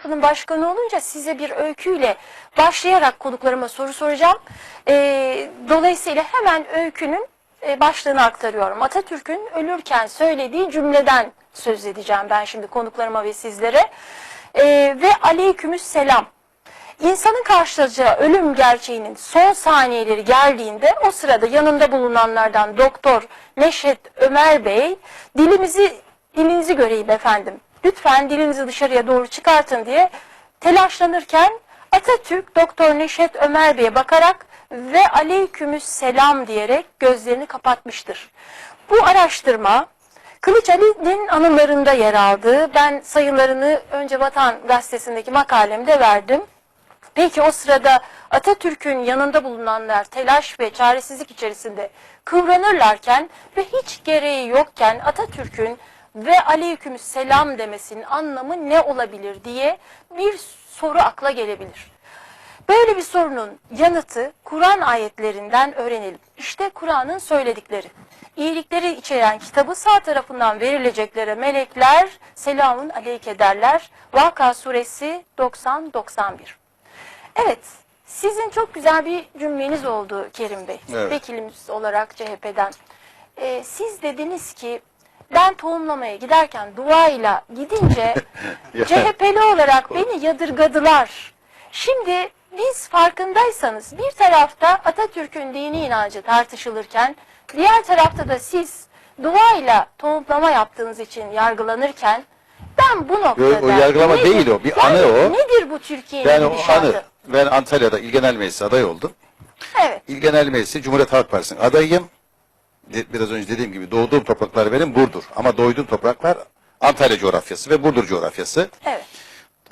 Vakfı'nın başkanı olunca size bir öyküyle başlayarak konuklarıma soru soracağım. Ee, dolayısıyla hemen öykünün e, başlığını aktarıyorum. Atatürk'ün ölürken söylediği cümleden söz edeceğim ben şimdi konuklarıma ve sizlere. Ee, ve aleykümüs selam. İnsanın karşılayacağı ölüm gerçeğinin son saniyeleri geldiğinde o sırada yanında bulunanlardan Doktor Neşet Ömer Bey dilimizi dilinizi göreyim efendim. Lütfen dilinizi dışarıya doğru çıkartın diye telaşlanırken Atatürk Doktor Neşet Ömer Bey'e bakarak ve aleykümüs selam diyerek gözlerini kapatmıştır. Bu araştırma Kılıç Ali'nin anılarında yer aldı. Ben sayılarını önce Vatan Gazetesi'ndeki makalemde verdim. Peki o sırada Atatürk'ün yanında bulunanlar telaş ve çaresizlik içerisinde kıvranırlarken ve hiç gereği yokken Atatürk'ün ve aleyküm selam demesinin anlamı ne olabilir diye bir soru akla gelebilir. Böyle bir sorunun yanıtı Kur'an ayetlerinden öğrenelim. İşte Kur'an'ın söyledikleri. İyilikleri içeren kitabı sağ tarafından verileceklere melekler selamun aleyke derler. Vaka suresi 90-91. Evet, sizin çok güzel bir cümleniz oldu Kerim Bey. Evet. Vekilimiz olarak CHP'den. Ee, siz dediniz ki ben tohumlamaya giderken duayla gidince Ya. CHP'li olarak beni yadırgadılar. Şimdi biz farkındaysanız bir tarafta Atatürk'ün dini inancı tartışılırken diğer tarafta da siz duayla tohumlama yaptığınız için yargılanırken ben bu noktada... o yargılama nedir- değil o, bir Yani anı o. Nedir bu Türkiye'nin Ben o gidişatı? anı, ben Antalya'da İl Genel Meclisi aday oldum. Evet. İl Genel Meclisi Cumhuriyet Halk Partisi'nin adayım. Biraz önce dediğim gibi doğduğum topraklar benim Burdur. Ama doyduğum topraklar Antalya coğrafyası ve Burdur coğrafyası. Evet.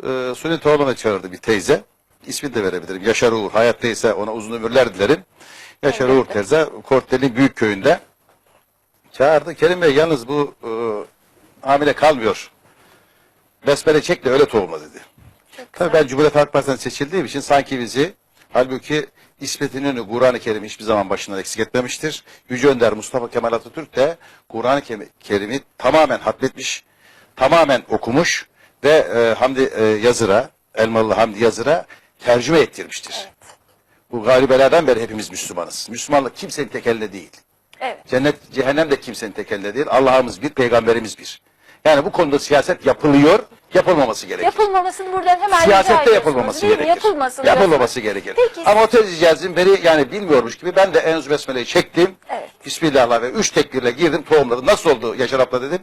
Ee, Suni Toğlu'na çağırdı bir teyze. İsmini de verebilirim. Yaşar Uğur. Hayattaysa ona uzun ömürler dilerim. Yaşar Uğur teyze Korteli'nin büyük köyünde çağırdı. Kerim Bey yalnız bu e, hamile kalmıyor. Besmele çek de öyle tohumla dedi. Tabii ben Cumhuriyet Halk Partisi'nden seçildiğim için sanki bizi halbuki İsmet İnönü Kur'an-ı Kerim'i hiçbir zaman başından eksik etmemiştir. Yüce Önder Mustafa Kemal Atatürk de Kur'an-ı Kerim- Kerim'i tamamen hatmetmiş, tamamen okumuş ve e, Hamdi e, Yazır'a, Elmalı Hamdi Yazır'a tercüme ettirmiştir. Bu galibelerden beri hepimiz Müslümanız. Müslümanlık kimsenin tek elinde değil. Evet. Cennet, cehennem de kimsenin tek elinde değil. Allah'ımız bir, peygamberimiz bir. Yani bu konuda siyaset yapılıyor, yapılmaması gerekir. Yapılmamasını buradan hemen Siyasette yapılmaması gerekir. Yapılmasın Yapılmaması gerekir. Peki. Ama o tezcicazın beni yani bilmiyormuş gibi ben de Enzu Besmele'yi çektim. Evet. Bismillah ve üç tekbirle girdim tohumladım. Nasıl oldu Yaşar abla dedim.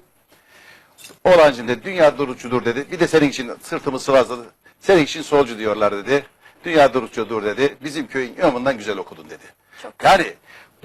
Oğlancım dedi dünya durucudur dedi. Bir de senin için sırtımı sıvazladı. Senin için solcu diyorlar dedi. Dünya durucudur dedi. Bizim köyün imamından güzel okudun dedi. Çok yani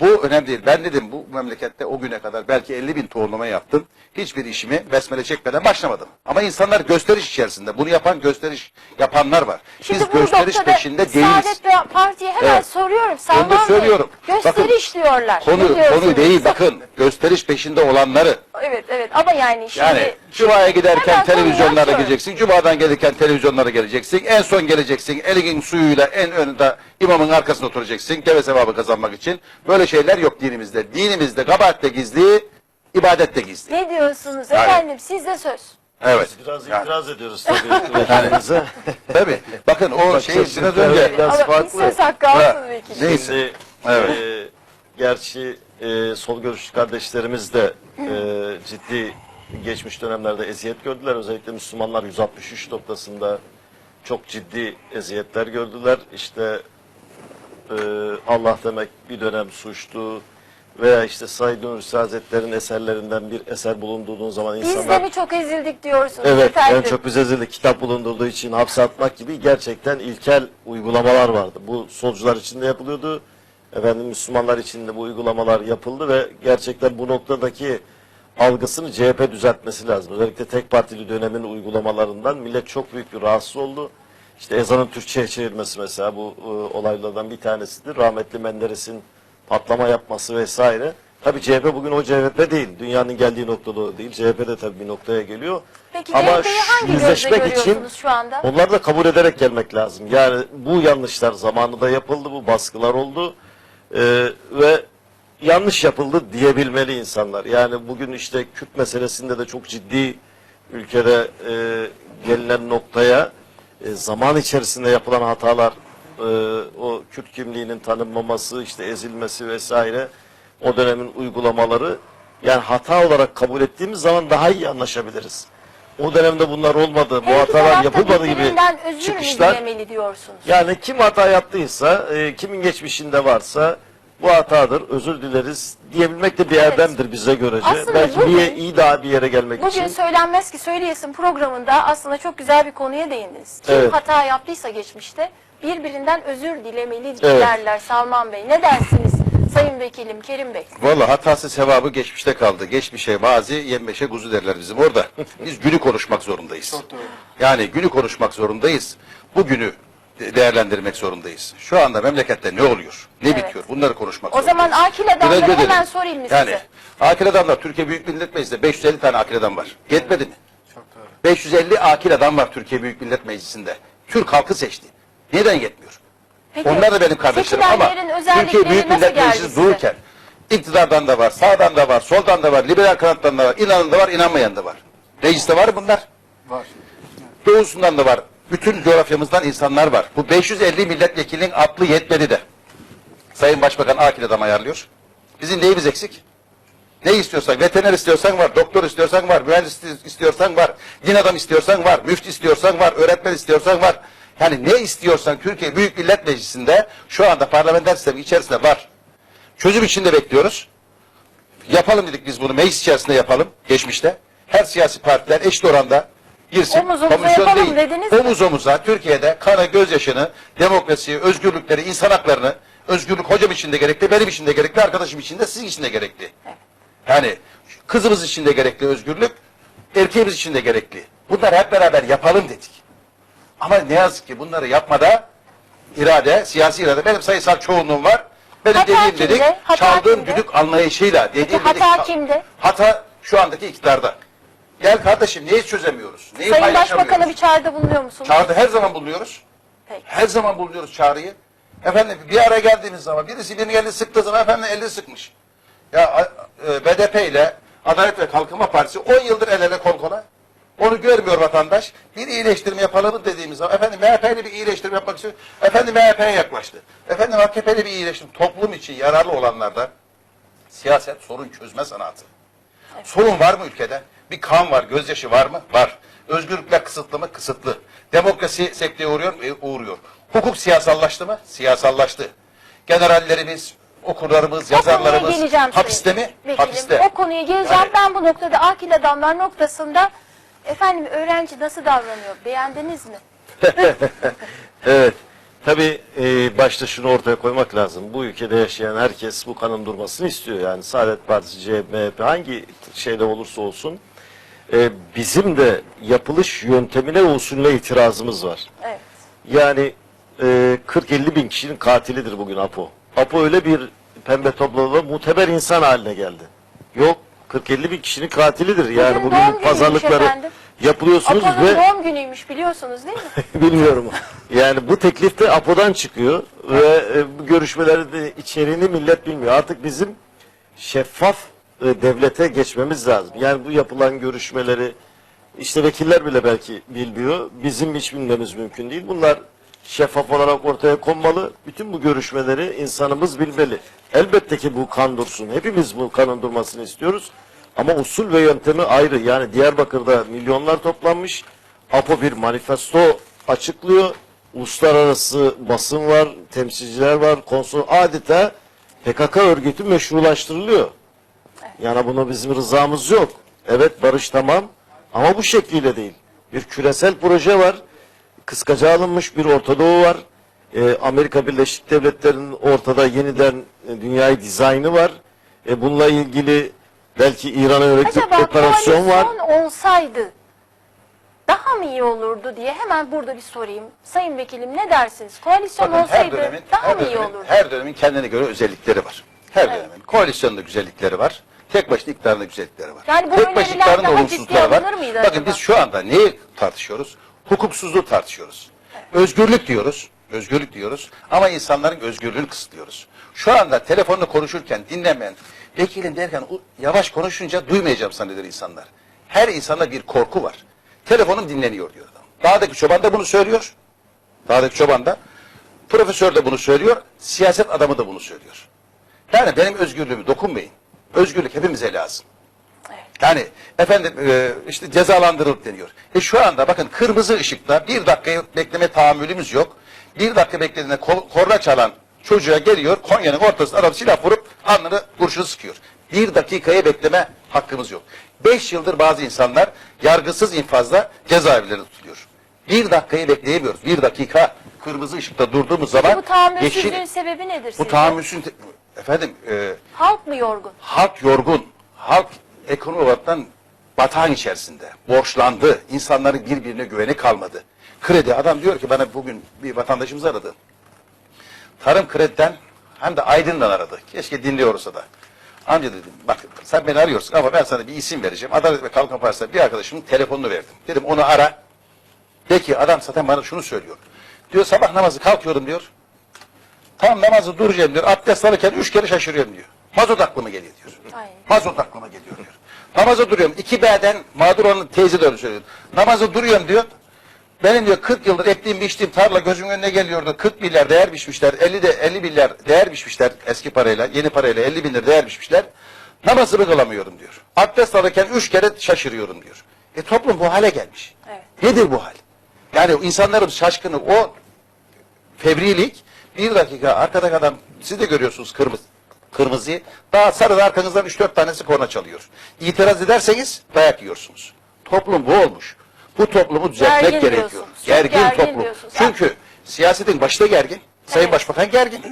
bu önemli değil. Ben dedim bu memlekette o güne kadar belki 50 bin tohumlama yaptım. Hiçbir işimi besmele çekmeden başlamadım. Ama insanlar gösteriş içerisinde. Bunu yapan gösteriş yapanlar var. Şimdi Biz gösteriş peşinde değiliz. Saadet ve Parti'ye hemen Evet. soruyorum. Onu da Salman Bey, söylüyorum. Gösteriş diyorlar. Ne Konu, konu değil bakın. Gösteriş peşinde olanları. Evet evet ama yani şimdi... Yani Cuma'ya giderken Hemen televizyonlara açıyorum. geleceksin. Cuma'dan gelirken televizyonlara geleceksin. En son geleceksin. Elinin suyuyla en önünde imamın arkasında oturacaksın. Deve sevabı kazanmak için. Böyle şeyler yok dinimizde. Dinimizde kabahat de gizli, ibadet de gizli. Ne diyorsunuz Yani- efendim? Sizde söz. Evet. Biraz Yani, itiraz ediyoruz tabii vekilimize. tabii. Bakın o Bak, şey biraz önce Biraz ama bir farklı. söz hakkı Ha, alsın vekil. Neyse. Şimdi Evet. e, gerçi e, sol görüşlü kardeşlerimiz de e, ciddi geçmiş dönemlerde eziyet gördüler. Özellikle Müslümanlar 163 noktasında çok ciddi eziyetler gördüler. İşte e, Allah demek bir dönem suçtu veya işte Said Nursi Hazretleri'nin eserlerinden bir eser bulunduğu zaman Biz de insanlar mi çok ezildik diyorsunuz Evet, efendim? en çok bize zilli kitap bulundurduğu için hapse atmak gibi gerçekten ilkel uygulamalar vardı. Bu solcular için de yapılıyordu. Efendim Müslümanlar için de bu uygulamalar yapıldı ve gerçekten bu noktadaki algısını CHP düzeltmesi lazım. Özellikle tek partili dönemin uygulamalarından millet çok büyük bir rahatsız oldu. İşte ezanın Türkçe'ye çevirmesi mesela bu e, olaylardan bir tanesidir. Rahmetli Menderes'in patlama yapması vesaire. Tabii CHP bugün o CHP değil. Dünyanın geldiği noktada değil. CHP de tabii bir noktaya geliyor. Peki Ama CHP'yi hangi yüzleşmek için şu anda? onları da kabul ederek gelmek lazım. Yani bu yanlışlar zamanında yapıldı, bu baskılar oldu Ee, ve yanlış yapıldı diyebilmeli insanlar. Yani bugün işte Kürt meselesinde de çok ciddi ülkede e, gelinen noktaya e, zaman içerisinde yapılan hatalar, e, o Kürt kimliğinin tanınmaması, işte ezilmesi vesaire, o dönemin uygulamaları, yani hata olarak kabul ettiğimiz zaman daha iyi anlaşabiliriz. O dönemde bunlar olmadı, bu Her iki hatalar taraf da yapılmadı gibi birbirinden özür çıkışlar. dilemeli diyorsunuz? Yani kim hata yaptıysa, e, kimin geçmişinde varsa bu hatadır, özür dileriz diyebilmek de bir Evet. erdemdir bize görece. Aslında Belki bugün- bir iyi daha bir yere gelmek Bugün için. söylenmez ki söyleyesin programında aslında çok güzel bir konuya değindiniz. Kim Evet. hata yaptıysa geçmişte birbirinden özür dilemeli Evet. derler Salman Bey. Ne dersiniz Sayın Vekilim Kerim Bey? Vallahi hatası sevabı geçmişte kaldı. Geçmişe mazi, yenmeşe kuzu derler bizim orada. Biz günü konuşmak zorundayız. Yani günü konuşmak zorundayız. Bu günü de- değerlendirmek zorundayız. Şu anda memlekette ne oluyor? Ne Evet. bitiyor? Bunları konuşmak O zaman zorundayız. akil adamları Biraz hemen edelim. sorayım mı yani, size? akil adamlar Türkiye Büyük Millet Meclisi'nde 550 tane akil adam var. Yetmedi mi? 550 akil adam var Türkiye Büyük Millet Meclisi'nde. Türk halkı seçti. Neden yetmiyor? Peki, Onlar da benim kardeşlerim ama seçilenlerin özellikleri Türkiye Büyük nasıl Millet geldi Meclisi size? dururken iktidardan da var, sağdan da var, soldan da var, liberal kanattan da var, inanan da var, inanmayan da var. Mecliste var bunlar. Var. Doğusundan da var. Bütün coğrafyamızdan insanlar var. Bu 550 milletvekilinin aklı yetmedi de. Sayın Başbakan akil adam ayarlıyor. Bizim neyimiz eksik? Ne istiyorsan, veteriner istiyorsan var, doktor istiyorsan var, mühendis istiyorsan var, din adam istiyorsan var, müftü istiyorsan var, öğretmen istiyorsan var. Yani ne istiyorsan Türkiye Büyük Millet Meclisi'nde şu anda parlamenter sistemi içerisinde var. Çözüm içinde bekliyoruz. Yapalım dedik biz bunu meclis içerisinde yapalım geçmişte. Her siyasi partiler eşit oranda girsin. Omuz omuza Komisyon yapalım değil. dediniz mi? Omuz omuza Türkiye'de kanı, gözyaşını, demokrasiyi, özgürlükleri, insan haklarını, özgürlük hocam için de gerekli, benim için de gerekli, arkadaşım için de, sizin için de gerekli. Yani kızımız için de gerekli özgürlük, erkeğimiz için de gerekli. Bunları hep beraber yapalım dedik. Ama ne yazık ki bunları yapmada irade, siyasi irade, benim sayısal çoğunluğum var. Benim Hata dediğim kimde? dedik, Hata çaldığım kimde? düdük anlayışıyla. Dediğim hata dedik, kimde? Hata şu andaki iktidarda. Gel kardeşim neyi çözemiyoruz? Neyi Sayın? Başbakan'a bir çağrıda bulunuyor musunuz? Çağrıda her zaman bulunuyoruz. Peki. Her zaman bulunuyoruz çağrıyı. Efendim bir araya geldiğimiz zaman birisi birinin elini sıktığı zaman efendim elini sıkmış. Ya e, BDP ile Adalet ve Kalkınma Partisi 10 yıldır el ele kol kola. Onu görmüyor vatandaş. Bir iyileştirme yapalım dediğimiz zaman efendim MHP'li bir iyileştirme yapmak istiyor. Efendim MHP'ye yaklaştı. Efendim AKP'li bir iyileştirme. Toplum için yararlı olanlarda siyaset sorun çözme sanatı. Sorun var mı ülkede? Bir kan var, gözyaşı var mı? Var. Özgürlükler kısıtlı mı? Kısıtlı. Demokrasi sekteye uğruyor mu? E, uğruyor. Hukuk siyasallaştı mı? Siyasallaştı. Generallerimiz, okurlarımız, O yazarlarımız hapiste mi? Vekilim. Hapiste. O konuya geleceğim. Yani- Ben bu noktada akil adamlar noktasında efendim öğrenci nasıl davranıyor? Beğendiniz mi? Evet. Tabii e, başta şunu ortaya koymak lazım. Bu ülkede yaşayan herkes bu kanın durmasını istiyor. Yani Saadet Partisi, CHP, hangi şeyde olursa olsun e, bizim de yapılış yöntemine usulüne itirazımız var. Evet. Yani e, 40-50 bin kişinin katilidir bugün APO. APO öyle bir pembe tabloda muteber insan haline geldi. Yok 40-50 bin kişinin katilidir. Yani Bugün bugün doğum günüymüş pazarlıkları efendim. yapılıyorsunuz Apo'nun ve doğum günüymüş biliyorsunuz değil mi? bilmiyorum. Yani bu teklif de APO'dan çıkıyor ve e, bu görüşmelerin de içeriğini millet bilmiyor. Artık bizim şeffaf e, devlete geçmemiz lazım. Yani bu yapılan görüşmeleri işte vekiller bile belki bilmiyor. Bizim hiç bilmemiz mümkün değil. Bunlar şeffaf olarak ortaya konmalı. Bütün bu görüşmeleri insanımız bilmeli. Elbette ki bu kan dursun. Hepimiz bu kanın durmasını istiyoruz. Ama usul ve yöntemi ayrı. Yani Diyarbakır'da milyonlar toplanmış. APO bir manifesto açıklıyor. Uluslararası basın var, temsilciler var, konsol adeta PKK örgütü meşrulaştırılıyor. Yani buna bizim rızamız yok. Evet barış tamam ama bu şekliyle değil. Bir küresel proje var. Kıskaca alınmış bir Orta Doğu var. Ee, Amerika Birleşik Devletleri'nin ortada yeniden e, dünyayı dizaynı var. E, bununla ilgili belki İran'a yönelik bir Acaba operasyon var. koalisyon olsaydı daha mı iyi olurdu diye hemen burada bir sorayım. Sayın Vekilim ne dersiniz? Koalisyon Bakın olsaydı dönemin, daha her mı iyi dönemin, olurdu? her dönemin kendine göre özellikleri var. Her dönemin. Koalisyonda güzellikleri var. Tek başına iktidarında güzellikleri var. Yani bu Tek başına öneriler iktidarında daha olumsuzlukları ciddiye var. alınır mıydı Bakın acaba? biz şu anda neyi tartışıyoruz? Hukuksuzluğu tartışıyoruz. Özgürlük diyoruz. Özgürlük diyoruz. Ama insanların özgürlüğünü kısıtlıyoruz. Şu anda telefonla konuşurken dinlemeyen, vekilim derken "U- yavaş konuşunca duymayacağım zanneder insanlar. Her insanda bir korku var. Telefonum dinleniyor diyor adam. Dağdaki çoban da bunu söylüyor. Dağdaki çoban da. Profesör de bunu söylüyor. Siyaset adamı da bunu söylüyor. Yani benim özgürlüğümü dokunmayın. Özgürlük hepimize lazım. Yani efendim e, işte cezalandırılıp deniyor. E şu anda bakın kırmızı ışıkta bir dakika bekleme tahammülümüz yok. Bir dakika beklediğinde korna çalan çocuğa geliyor Konya'nın ortasında adam silah vurup alnını kurşun sıkıyor. Bir dakikaya bekleme hakkımız yok. Beş yıldır bazı insanlar yargısız infazla cezaevlerinde tutuluyor. Bir dakikayı bekleyemiyoruz. Bir dakika kırmızı ışıkta durduğumuz zaman Bu tahammülsüzlüğün yeşil- sebebi nedir bu sizce? tahammülsüzlük efendim e, Halk mı yorgun? halk yorgun. Halk ekonomi olaraktan batağın içerisinde. Borçlandı. İnsanların birbirine güveni kalmadı. Kredi. Adam diyor ki bana bugün bir vatandaşımız aradı. Tarım krediden hem de Aydın'dan aradı. Keşke dinliyor olsa da. Amca dedim bak sen beni arıyorsun ama ben sana bir isim vereceğim. Adalet ve Kalkınma Partisi'ne bir arkadaşımın telefonunu verdim. Dedim onu ara. De ki adam zaten bana şunu söylüyor. Diyor sabah namazı kalkıyorum diyor. Tam namazı duracağım diyor. Abdest alırken üç kere şaşırıyorum diyor. Mazot aklıma geliyor diyor. Ay. Mazot aklıma geliyor diyor. Namaza duruyorum. 2B'den mağdur olan teyze de öyle söylüyor. Namaza duruyorum diyor. Benim diyor 40 yıldır ektiğim biçtiğim tarla gözümün önüne geliyordu. 40 milyar değer biçmişler. 50 de 50 milyar değer biçmişler eski parayla. Yeni parayla 50 bin lira değer biçmişler. Namazımı kılamıyorum diyor. Abdest alırken üç kere şaşırıyorum diyor. E toplum bu hale gelmiş. Evet. Nedir bu hal? Yani insanların şaşkını o fevrilik bir dakika arkadaki adam siz de görüyorsunuz kırmızı kırmızıyı daha sarıda arkanızdan 3-4 tanesi korna çalıyor. İtiraz ederseniz dayak yiyorsunuz. Toplum bu olmuş. Bu toplumu düzeltmek Gergin gerekiyor. Gergin, gergin toplum. Çünkü siyasetin başta gergin. Sayın Evet. Başbakan gergin.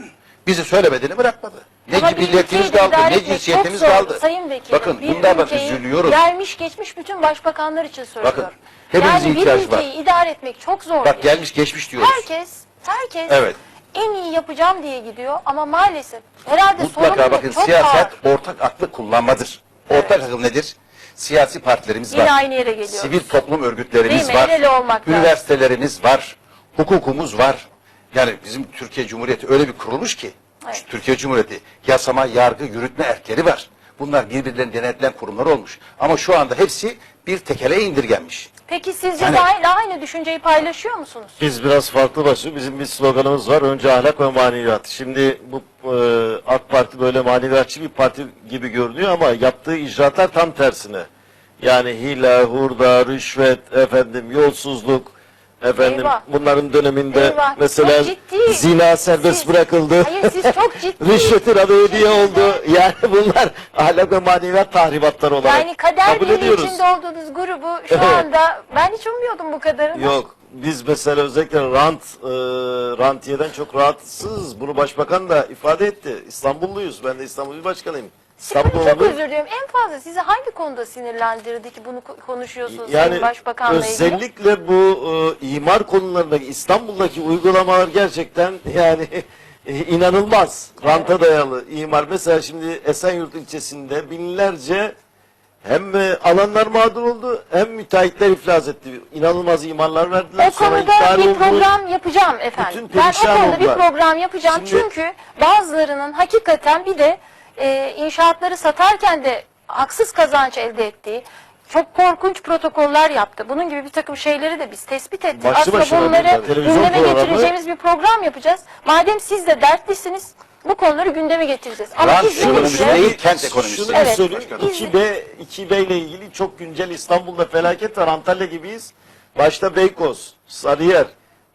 Bizi söylemediğini bırakmadı. Ne Ama bir milliyetimiz kaldı, ne cinsiyetimiz kaldı. Sayın Vekilim, Bakın bir bunlardan ülkeyi üzülüyoruz. Gelmiş geçmiş bütün başbakanlar için söylüyorum. Bakın, hepimizin yani bir ihtiyacı var. ülkeyi idare etmek çok zor. Bak bir gelmiş geçmiş diyoruz. Herkes, herkes Evet. en iyi yapacağım diye gidiyor ama maalesef herhalde Mutlaka sorumluluk bakın çok siyaset ağır. ortak aklı kullanmadır. Ortak akıl nedir? Siyasi partilerimiz Yine var. aynı yere geliyoruz. Sivil toplum örgütlerimiz Değil mi? var. El ele olmak lazım. Üniversitelerimiz var. Hukukumuz var. Yani bizim Türkiye Cumhuriyeti öyle bir kurulmuş ki Evet. Türkiye Cumhuriyeti yasama, yargı, yürütme erkleri var. Bunlar birbirlerini denetleyen kurumlar olmuş. Ama şu anda hepsi bir tekele indirgenmiş. Peki sizce Yani- de aynı, aynı düşünceyi paylaşıyor musunuz? Biz biraz farklı başlıyor. Bizim bir sloganımız var. Önce ahlak ve maneviyat. Şimdi bu e, AK Parti böyle maneviyatçı bir parti gibi görünüyor ama yaptığı icraatlar tam tersine. Yani hile, hurda, rüşvet, efendim yolsuzluk, efendim Eyvah. bunların döneminde Eyvah, mesela çok ciddi. zina serbest Siz- bırakıldı. Hayır, siz çok ciddi Rüşvetin adı hediye oldu. Yani bunlar ahlak ve maneviyat tahribatları olarak Yani kader kabul birliği ediyoruz. içinde olduğunuz grubu şu Evet. anda ben hiç ummuyordum bu kadarını. Yok. Biz mesela özellikle rant, e, rantiyeden çok rahatsız. Bunu başbakan da ifade etti. İstanbulluyuz. Ben de İstanbul İl Başkanıyım. Şimdi çok İstanbul'da özür diliyorum. En fazla sizi hangi konuda sinirlendirdi ki bunu ko- konuşuyorsunuz yani Sayın Başbakan'la ilgili? özellikle bu e, imar konularındaki İstanbul'daki uygulamalar gerçekten yani e, inanılmaz. Ranta dayalı imar. Mesela şimdi Esenyurt ilçesinde binlerce hem e, alanlar mağdur oldu hem müteahhitler iflas etti. İnanılmaz imarlar verdiler. O sonra konuda iptal bir oldu. program yapacağım efendim. Bütün Ben o perişan konuda bir oldular. program yapacağım Şimdi- çünkü bazılarının hakikaten bir de e, inşaatları satarken de haksız kazanç elde ettiği çok korkunç protokoller yaptı. Bunun gibi bir takım şeyleri de biz tespit ettik. Başlı Aslında bunları gündeme programı- getireceğimiz bir program yapacağız. Madem siz de dertlisiniz bu konuları gündeme getireceğiz. Ama Rant ekonomisi değil, kent ekonomisi. Şunu Evet. söyleyeyim. Başkanım. 2B, 2B ile ilgili çok güncel İstanbul'da felaket var. Antalya gibiyiz. Başta Beykoz, Sarıyer,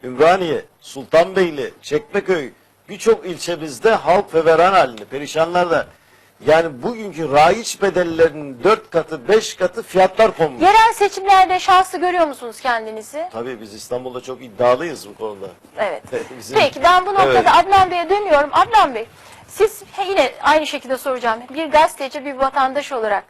Ümraniye, Sultanbeyli, Çekmeköy birçok ilçemizde halk feveran halinde, perişanlar da. Yani bugünkü raiç bedellerinin 4 katı, 5 katı fiyatlar konmuş. Yerel seçimlerde şanslı görüyor musunuz kendinizi? Tabii biz İstanbul'da çok iddialıyız bu konuda. Evet. Bizim- Peki ben bu noktada Evet. Adnan Bey'e dönüyorum. Adnan Bey siz yine aynı şekilde soracağım. Bir gazeteci, bir vatandaş olarak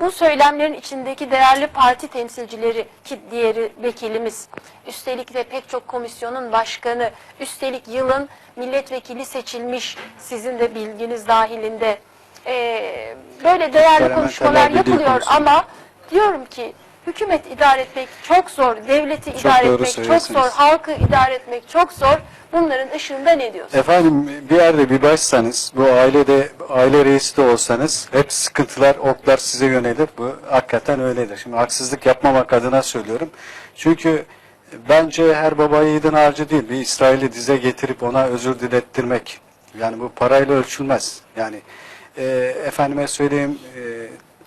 bu söylemlerin içindeki değerli parti temsilcileri ki diğeri vekilimiz, üstelik de pek çok komisyonun başkanı, üstelik yılın milletvekili seçilmiş sizin de bilginiz dahilinde. Ee, böyle değerli konuşmalar yapılıyor ama diyorum ki hükümet idare etmek çok zor, devleti Çok idare etmek çok zor, halkı idare etmek çok zor. Bunların ışığında ne diyorsunuz? Efendim bir yerde bir başsanız, bu ailede aile reisi de olsanız hep sıkıntılar, oklar size yönelir. Bu hakikaten öyledir. Şimdi haksızlık yapmamak adına söylüyorum. Çünkü Bence her baba yiğidin harcı değil. Bir İsrail'i dize getirip ona özür dilettirmek. Yani bu parayla ölçülmez. Yani e, efendime söyleyeyim e,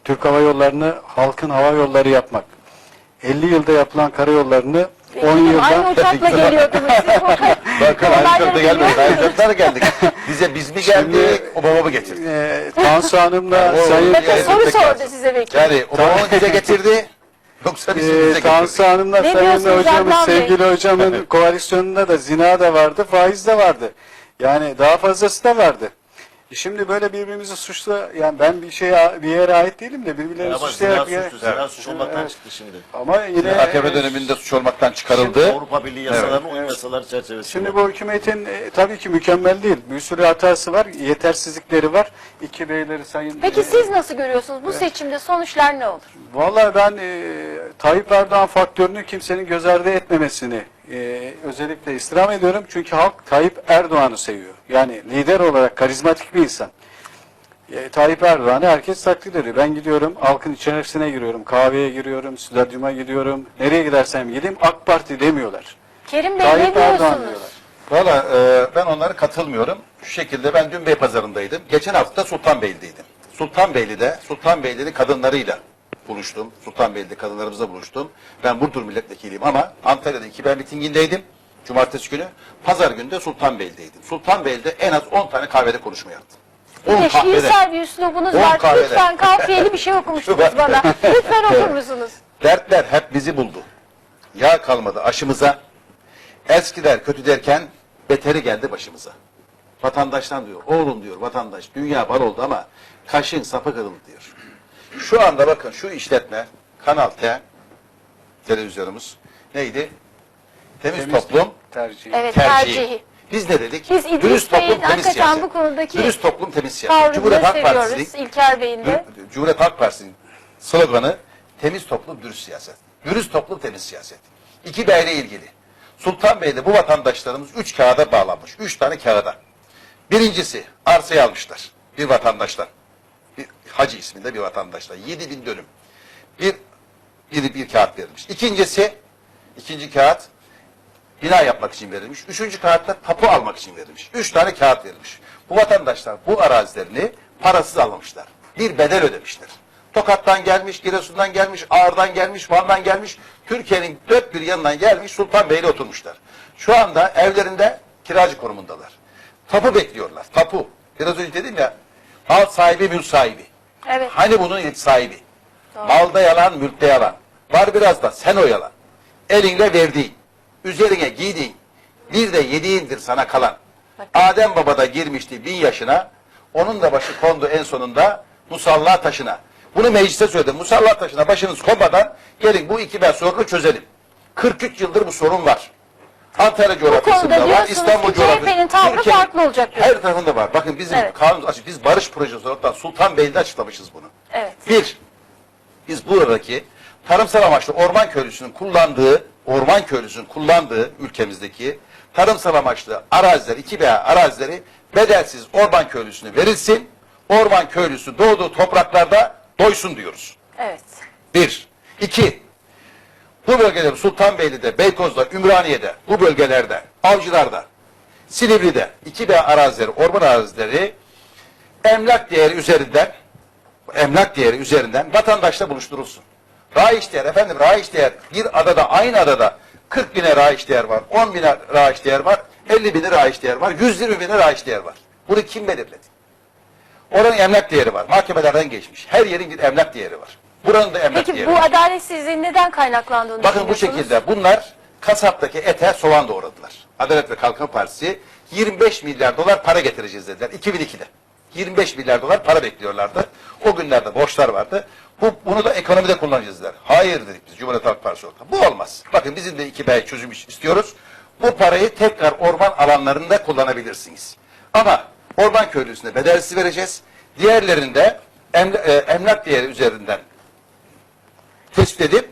Türk Hava Yolları'nı halkın hava yolları yapmak. 50 yılda yapılan karayollarını 10 Aynı yılda uçakla geliyordunuz. Bakın aynı biliyor gelmedik. Aynı uçaklara geldik. Bize biz mi geldik, o baba mı getirdi? e, Tansu Hanım'la Sayın Bakın soru sordu size belki. Yani o baba mı bize getirdi, yoksa biz mi bize Ee, getirdik? Tansu Hanım'la Sayın hocamın, sevgili hocamın koalisyonunda da zina da vardı, faiz de vardı. Yani daha fazlası da vardı. E Şimdi böyle birbirimizi suçla, yani ben bir şeye bir yere ait değilim de birbirlerini Ama zina suçlayarak bir- suçu, zina Evet. suç olmaktan Evet. çıktı şimdi. ama yine AKP döneminde suç olmaktan Şimdi çıkarıldı. Avrupa Birliği yasalarının uymasaları çerçevesinde. Şimdi bu hükümetin e, tabii ki mükemmel değil. Bir sürü hatası var, yetersizlikleri var. İki beyleri sayın. Peki e, siz nasıl görüyorsunuz? Bu seçimde sonuçlar ne olur? Vallahi ben e, Tayyip Erdoğan faktörünü kimsenin göz ardı etmemesini e, özellikle istirham ediyorum. Çünkü halk Tayyip Erdoğan'ı seviyor. Yani lider olarak karizmatik bir insan. E, Tayyip Erdoğan'ı herkes takdir ediyor. Ben gidiyorum, halkın içerisine giriyorum, kahveye giriyorum, stadyuma gidiyorum. Nereye gidersem gideyim AK Parti demiyorlar. Kerim Bey ne Tayyip Erdoğan diyorsunuz? diyorlar. Valla e, ben onlara katılmıyorum. Şu şekilde ben dün Beypazarı'ndaydım. Geçen hafta Sultanbeyli'deydim. Sultanbeyli'de, Sultanbeyli'nin kadınlarıyla buluştum. Sultanbeyli'de kadınlarımızla buluştum. Ben Burdur milletvekiliyim ama Antalya'da iki ben mitingindeydim. Cumartesi günü. Pazar günü de Sultanbeyli'deydim. Sultanbeyli'de en az 10 tane kahvede konuşma yaptım. Bir 10 de kahvede. şiirsel bir üslubunuz var. kahvede. Lütfen kafiyeli bir şey okumuştunuz Var. bana. Lütfen okur musunuz? Dertler hep bizi buldu. Yağ kalmadı aşımıza. Eskiler kötü derken beteri geldi başımıza. Vatandaştan diyor, oğlum diyor vatandaş, dünya bal oldu ama kaşın sapı kırıldı diyor. Şu anda bakın şu işletme, Kanal T, televizyonumuz neydi? Temiz, Temiz toplum Tercih. Evet tercihi. tercihi. Biz ne dedik? Biz İdris Dürüst Bey'in toplum, temiz hakikaten siyaset. bu konudaki Dürüst toplum, temiz siyaset. Tavrını Cumhuriyet Halk seviyoruz. Partisi'nin İlker Bey'in de. Dür- Cumhuriyet Halk Partisi'nin sloganı temiz toplum, dürüst siyaset. Dürüst toplum, temiz siyaset. İki beyle ilgili. Sultanbey'de bu vatandaşlarımız üç kağıda bağlanmış. Üç tane kağıda. Birincisi arsayı almışlar. Bir vatandaştan. Hacı isminde bir vatandaştan. Yedi bin dönüm. Bir, bir, bir kağıt verilmiş. İkincisi, ikinci kağıt bina yapmak için verilmiş. Üçüncü kağıtta tapu almak için verilmiş. Üç tane kağıt verilmiş. Bu vatandaşlar bu arazilerini parasız almışlar. Bir bedel ödemişler. Tokat'tan gelmiş, Giresun'dan gelmiş, Ağrı'dan gelmiş, Van'dan gelmiş, Türkiye'nin dört bir yanından gelmiş Sultanbeyli oturmuşlar. Şu anda evlerinde kiracı konumundalar. Tapu bekliyorlar, tapu. Biraz önce dedim ya, mal sahibi, mülk sahibi. Evet. Hani bunun sahibi? Malda yalan, mülkte yalan. Var biraz da sen o yalan. Elinle verdiğin, üzerine giydiğin, bir de yediğindir sana kalan. Adem Baba da girmişti bin yaşına, onun da başı kondu en sonunda musalla taşına. Bunu mecliste söyledim. Musalla taşına başınız konmadan gelin bu iki ben sorunu çözelim. 43 yıldır bu sorun var. Antalya coğrafyasında var, İstanbul coğrafyasında. Türkiye'nin Her tarafında var. Bakın bizim Evet. kanunumuz açık. Biz barış projesi olarak Sultanbeyli'de açıklamışız bunu. Evet. Bir, biz buradaki tarımsal amaçlı orman köylüsünün kullandığı, orman köylüsünün kullandığı ülkemizdeki tarımsal amaçlı araziler, iki veya arazileri bedelsiz orman köylüsüne verilsin. Orman köylüsü doğduğu topraklarda doysun diyoruz. Evet. Bir. İki. Bu bölgeler Sultanbeyli'de, Beykoz'da, Ümraniye'de, bu bölgelerde, Avcılar'da, Silivri'de, iki veya arazileri, orman arazileri emlak değeri üzerinden emlak değeri üzerinden vatandaşla buluşturulsun. Raiş değer efendim raiş değer bir adada aynı adada 40 bine raiş değer var, 10 bine raiş değer var, 50 bine raiş değer var, 120 bine raiş değer var. Bunu kim belirledi? Oranın emlak değeri var. Mahkemelerden geçmiş. Her yerin bir emlak değeri var. Buranın da emlak Peki bu adaletsizliğin neden kaynaklandığını Bakın bu düşünüyorsunuz? şekilde bunlar kasaptaki ete soğan doğradılar. Adalet ve Kalkınma Partisi 25 milyar dolar para getireceğiz dediler 2002'de. 25 milyar dolar para bekliyorlardı. O günlerde borçlar vardı. Bu, bunu da ekonomide kullanacağız dediler. Hayır dedik biz Cumhuriyet Halk Partisi olarak. Bu olmaz. Bakın bizim de 2B çözüm istiyoruz. Bu parayı tekrar orman alanlarında kullanabilirsiniz. Ama orman köylüsüne bedelsiz vereceğiz. Diğerlerinde emla- e, emlak değeri üzerinden tespit edip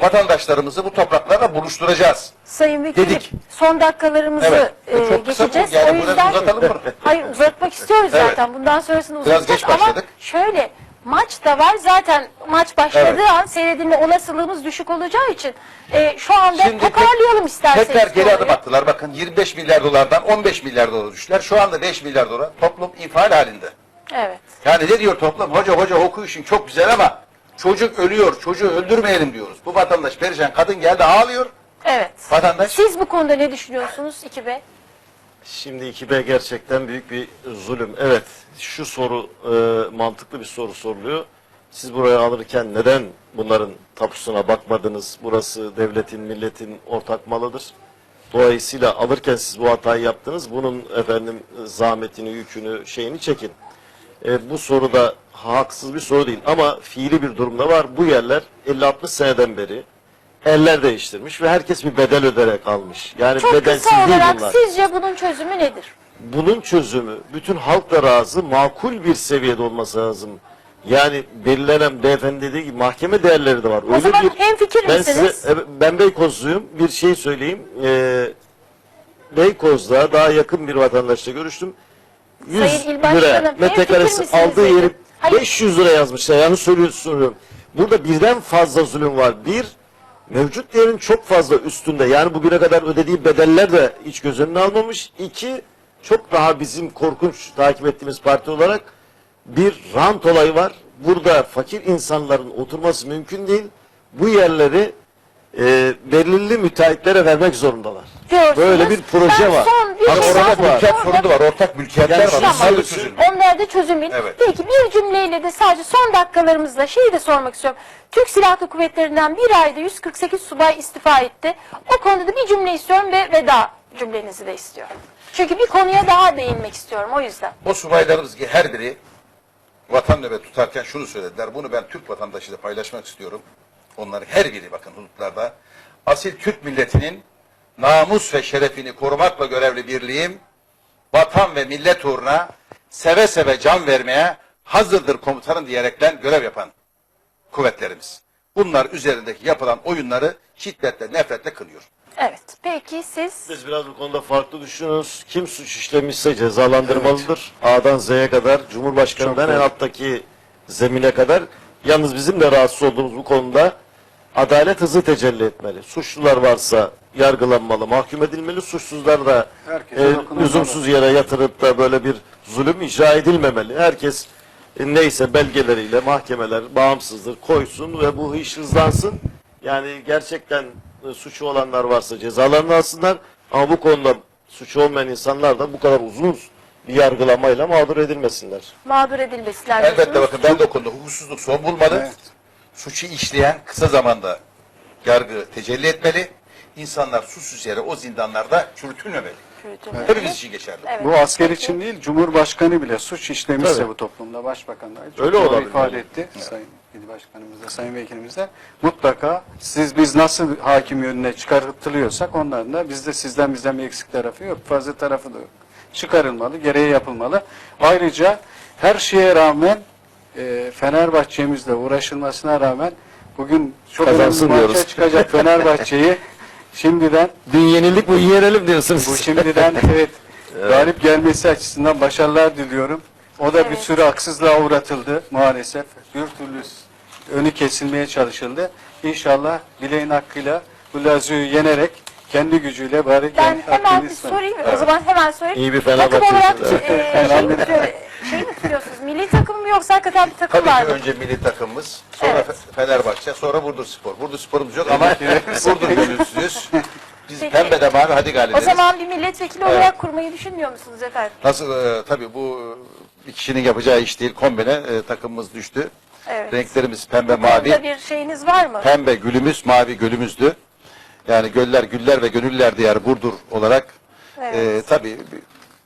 vatandaşlarımızı bu topraklarla buluşturacağız. Sayın Vekilim Dedik. son dakikalarımızı Evet. e, çok kısa bu. geçeceğiz. Yani o yüzden uzatalım bunu. Hayır uzatmak istiyoruz Evet. zaten. Bundan sonrasını uzatacağız ama başladık. şöyle maç da var. Zaten maç başladığı Evet. an seyredilme olasılığımız düşük olacağı için e, şu anda Şimdi tek- toparlayalım isterseniz. Tekrar geri konuyu. adım attılar. Bakın 25 milyar dolardan 15 milyar dolara düştüler. Şu anda 5 milyar dolar. Toplum infial halinde. Evet. Yani ne diyor toplum? Hoca hoca okuyuşun çok güzel ama çocuk ölüyor. Çocuğu öldürmeyelim diyoruz. Bu vatandaş perişan. Kadın geldi ağlıyor. Evet. Vatandaş Siz bu konuda ne düşünüyorsunuz 2B? Şimdi 2B gerçekten büyük bir zulüm. Evet, şu soru e, mantıklı bir soru soruluyor. Siz buraya alırken neden bunların tapusuna bakmadınız? Burası devletin, milletin ortak malıdır. Dolayısıyla alırken siz bu hatayı yaptınız. Bunun efendim zahmetini, yükünü, şeyini çekin. E, bu soru da haksız bir soru değil ama fiili bir durumda var. Bu yerler 50-60 seneden beri eller değiştirmiş ve herkes bir bedel öderek almış. Yani Çok bedelsiz kısa değil olarak bunlar. sizce bunun çözümü nedir? Bunun çözümü bütün halkla razı makul bir seviyede olması lazım. Yani belirlenen beyefendi dediği gibi mahkeme değerleri de var. O zaman hemfikir ben misiniz? Size, ben Beykozluyum. Bir şey söyleyeyim. Ee, Beykoz'da daha yakın bir vatandaşla görüştüm. 100 Sayın İl Başkanım, lira hemfikir metrekaresi misiniz aldığı dedi. yeri Hayır. 500 lira yazmışlar. Yani söylüyorum. Burada birden fazla zulüm var. Bir, mevcut değerin çok fazla üstünde. Yani bugüne kadar ödediği bedeller de hiç göz önüne almamış. İki, çok daha bizim korkunç takip ettiğimiz parti olarak bir rant olayı var. Burada fakir insanların oturması mümkün değil. Bu yerleri e, belirli müteahhitlere vermek zorundalar. Diyorsunuz. Böyle bir proje Ben var. Son bir Ama şey orada daha- mülkiyet sorunu var. Ortak mülkiyetler Yani var. da şu- çözülmüyor. Onlar da çözümün. Evet. Peki bir cümleyle de sadece son dakikalarımızda şeyi de sormak istiyorum. Türk Silahlı Kuvvetleri'nden bir ayda 148 subay istifa etti. O konuda da bir cümle istiyorum ve veda cümlenizi de istiyorum. Çünkü bir konuya daha değinmek istiyorum o yüzden. O subaylarımız ki her biri vatan nöbet tutarken şunu söylediler. Bunu ben Türk vatandaşıyla paylaşmak istiyorum. Onların her biri bakın hudutlarda. Asil Türk milletinin namus ve şerefini korumakla görevli birliğim vatan ve millet uğruna seve seve can vermeye hazırdır komutanım diyerekten görev yapan kuvvetlerimiz. Bunlar üzerindeki yapılan oyunları şiddetle, nefretle kınıyor. Evet. Peki siz Biz biraz bu konuda farklı düşünüyoruz. Kim suç işlemişse cezalandırmalıdır. A'dan Z'ye kadar, Cumhurbaşkanı'ndan en alttaki zemine kadar. Yalnız bizim de rahatsız olduğumuz bu konuda adalet hızlı tecelli etmeli. Suçlular varsa yargılanmalı, mahkum edilmeli. Suçsuzlar da Herkese e, dokunulmalı. lüzumsuz yere yatırıp da böyle bir zulüm icra edilmemeli. Herkes e, neyse belgeleriyle mahkemeler bağımsızdır koysun ve bu iş hızlansın. Yani gerçekten e, suçu olanlar varsa cezalarını alsınlar ama bu konuda suçu olmayan insanlar da bu kadar uzun bir yargılamayla mağdur edilmesinler. mağdur edilmesiler Elbette diyorsunuz. bakın ben konuda hukuksuzluk son bulmalı. Evet. Suçu işleyen kısa zamanda yargı tecelli etmeli. İnsanlar susuz yere o zindanlarda çürütülmemeli. Çürütülmeli. Hepimiz için geçerli. Evet. Bu asker Peki. için değil, Cumhurbaşkanı bile suç işlemişse Tabii. bu toplumda, Başbakan da çok Öyle doğru olabilir. ifade etti. Sayın İl Başkanımız da, Sayın Vekilimiz de. Mutlaka siz biz nasıl hakim yönüne çıkartılıyorsak onların da bizde sizden bizden bir eksik tarafı yok, fazla tarafı da yok. Çıkarılmalı, gereği yapılmalı. Ayrıca her şeye rağmen e, Fenerbahçe'mizle uğraşılmasına rağmen bugün çok Kazansın önemli maça diyoruz. çıkacak Fenerbahçe'yi şimdiden Dün yenilik bu yenelim diyorsunuz. bu şimdiden evet galip gelmesi açısından başarılar diliyorum. O da bir sürü haksızlığa uğratıldı maalesef. Bir türlü önü kesilmeye çalışıldı. İnşallah bileğin hakkıyla bu Lazio'yu yenerek kendi gücüyle bari Ben hemen bir sorayım. O zaman hemen sorayım. İyi bir Takım Fenerbahçe olarak e, şey, şey mi tutuyorsunuz? Milli takım mı yoksa hakikaten bir takım Tabii var ki mı? önce milli takımımız, sonra Evet. Fe- Fenerbahçe, sonra Burdur Spor. Burdur Spor'umuz yok ama Burdur gönülsüzüz. Biz Peki. pembe de mavi hadi galip O zaman bir milletvekili olarak kurmayı düşünmüyor musunuz efendim? Nasıl e, tabii bu e, bir kişinin yapacağı iş değil. Kombine e, takımımız düştü. Evet. Renklerimiz pembe mavi. bir şeyiniz var mı? Pembe gülümüz, mavi gölümüzdü. Yani göller, güller ve gönüller diyar Burdur olarak. Evet. E, tabii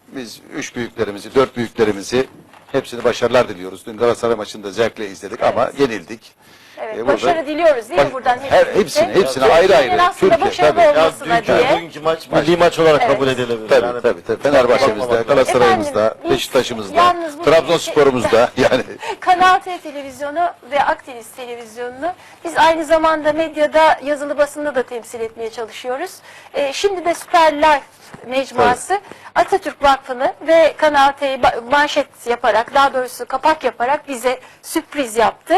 biz üç büyüklerimizi, dört büyüklerimizi hepsini başarılar diliyoruz. Dün Galatasaray maçında zevkle izledik ama yenildik. Evet, E, burada- başarı diliyoruz değil mi buradan? her- hepsine? hepsine, Türkiye'nin ayrı ayrı. aslında Türkiye, başarılı tabii. Ya olmasına dünkü, diye. bugünkü maç milli maç olarak Evet. kabul edilebilir. Tabii Yani tabii tabii. Fenerbahçe'mizde, Galatasaray'ımızda, Beşiktaş'ımızda, Trabzonspor'umuzda yani Kanal T televizyonu ve Akdeniz televizyonunu biz aynı zamanda medyada yazılı basında da temsil etmeye çalışıyoruz. Ee, şimdi de Süper Life Mecmuası Atatürk Vakfı'nı ve Kanal T'yi manşet yaparak daha doğrusu kapak yaparak bize sürpriz yaptı.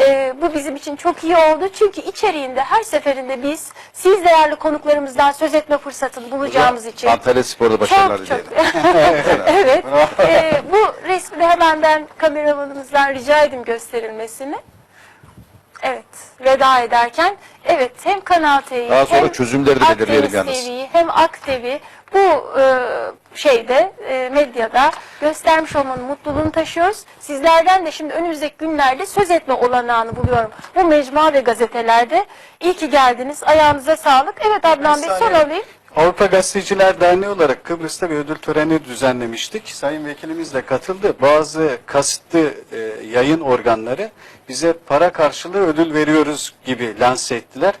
Ee, bu bizim için çok iyi oldu çünkü içeriğinde her seferinde biz siz değerli konuklarımızdan söz etme fırsatını bulacağımız için Antalya Spor'da başarılar çok çok dileyelim. evet. Ee, bu resmi de hemen ben kameramanımızdan rica edeyim gösterilmesini. Evet. Veda ederken evet hem Kanal T'yi Daha sonra hem çözümleri de belirleyelim yalnız. TV'yi hem Aktevi bu e, şeyde e, medyada göstermiş olmanın mutluluğunu taşıyoruz. Sizlerden de şimdi önümüzdeki günlerde söz etme olanağını buluyorum. Bu mecmua ve gazetelerde. İyi ki geldiniz. Ayağınıza sağlık. Evet Adnan Bey son alayım. Avrupa Gazeteciler Derneği olarak Kıbrıs'ta bir ödül töreni düzenlemiştik. Sayın Vekilimiz de katıldı. Bazı kasıtlı e, yayın organları bize para karşılığı ödül veriyoruz gibi lanse ettiler.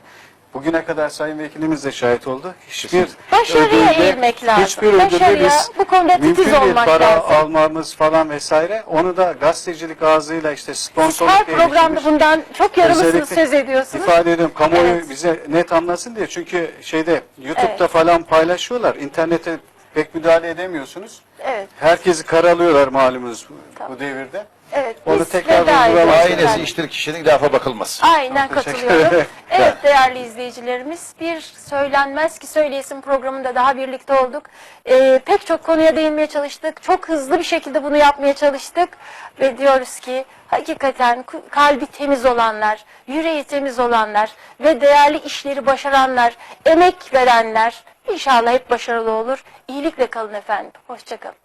Bugüne kadar Sayın Vekilimiz de şahit oldu. Hiçbir Başarıya ödülde- eğilmek lazım. Hiçbir ödülde Başarıya, biz bu konuda titiz mümkün olmak para lazım. almamız falan vesaire. Onu da gazetecilik ağzıyla işte Siz sponsorluk her diye programda geçirmiş. bundan çok yarılısınız Özellikle söz ediyorsunuz. İfade ediyorum. Kamuoyu Evet. bize net anlasın diye. Çünkü şeyde YouTube'da Evet. falan paylaşıyorlar. İnternete pek müdahale edemiyorsunuz. Evet. Herkesi karalıyorlar malumunuz bu, Tamam. bu devirde. Evet. Onu biz tekrar veda vurgulamak ediyoruz Aynesi efendim. iştir kişinin lafa bakılmaz. Aynen Çok teşekkür katılıyorum. ederim. Evet değerli izleyicilerimiz bir söylenmez ki söyleyesin programında daha birlikte olduk. Ee, pek çok konuya değinmeye çalıştık. Çok hızlı bir şekilde bunu yapmaya çalıştık. Ve diyoruz ki hakikaten ku- kalbi temiz olanlar, yüreği temiz olanlar ve değerli işleri başaranlar, emek verenler inşallah hep başarılı olur. İyilikle kalın efendim. Hoşçakalın.